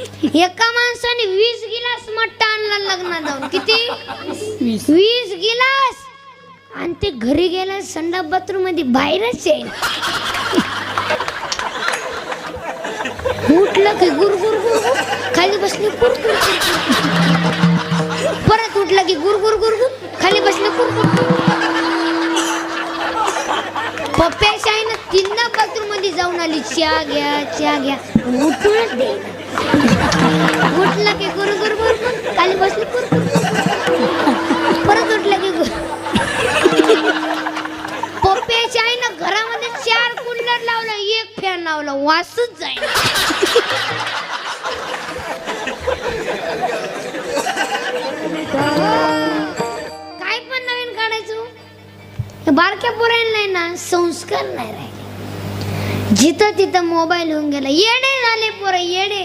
एका माणसाने वीस गिलास मट्टा आणला लग्नात जाऊन. किती? वीस. गिलास. आणि ते घरी गेला संडा बाथरूममध्ये बाहेरच आहे उठलं की गुर गुर गुर गुर. खाली बसले. परत उठलं की गुर गुर गुर गुर खाली बसले. पप्प्याच्या आईनं तीनदा बाथरूममध्ये जाऊन आली. चहा घ्या चहा घ्या. उठूनच दे घरामध्ये चार कूलर लावलं एक फॅन लावला वासच जाईल काय पण नवीन काढायचो? बारक्या पोरांना आहे ना संस्कार नाही राहिले. जिथं तिथं मोबाईल होऊन गेला. येडे झाले पोरं येडे.